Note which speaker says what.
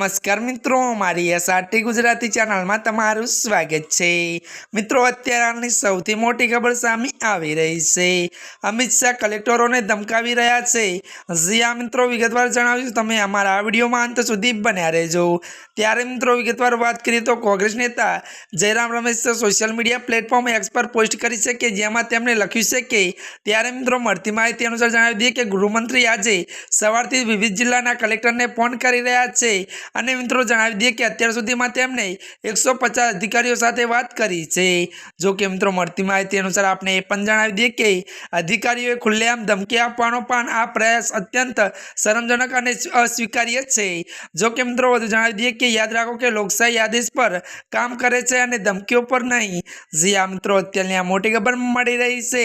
Speaker 1: નમસ્કાર મિત્રો, મારી એસઆરટી ગુજરાતી ચેનલમાં તમારું સ્વાગત છે. મિત્રો અત્યારની સૌથી મોટી ખબર સામે આવી રહી છે. અમિત શાહ કલેક્ટરોને ધમકાવી રહ્યા છે. જી આ મિત્રો, વિગતવાર જણાવીશું. તમે અમારા આ વિડીયોમાં અંત સુધી બન્યા રહેજો. ત્યારે, મિત્રો, વિગતવાર વાત કરીએ તો કોંગ્રેસ નેતા જયરામ રમેશે સોશિયલ મીડિયા પ્લેટફોર્મ એક્સ પર પોસ્ટ કરી છે કે જેમાં તેમણે લખ્યું છે કે, ત્યારે, મિત્રો, મળતી માહિતી અનુસાર જણાવી દઈએ કે ગૃહમંત્રી આજે સવારથી વિવિધ જિલ્લાના કલેક્ટરને ફોન કરી રહ્યા છે. અને મિત્રો જણાવી દઈએ કે અત્યાર સુધીમાં તેમણે એકસો અધિકારીઓ સાથે વાત કરી છે. જો કે મિત્રો મળતી માહિતી અનુસાર આપણે એ પણ જણાવી દઈએ કે અધિકારીઓએ ખુલ્લેઆમ ધમકી આપવાનો પણ આ પ્રયાસ અત્યંત શરમજનક અને અસ્વીકાર્ય છે. જો કે મિત્રો વધુ જણાવી દઈએ કે યાદ રાખો કે લોકશાહી આદેશ પર કામ કરે છે અને ધમકીઓ પર નહીં. જે આ મિત્રો, અત્યારની આ મોટી ખબર મળી રહી છે.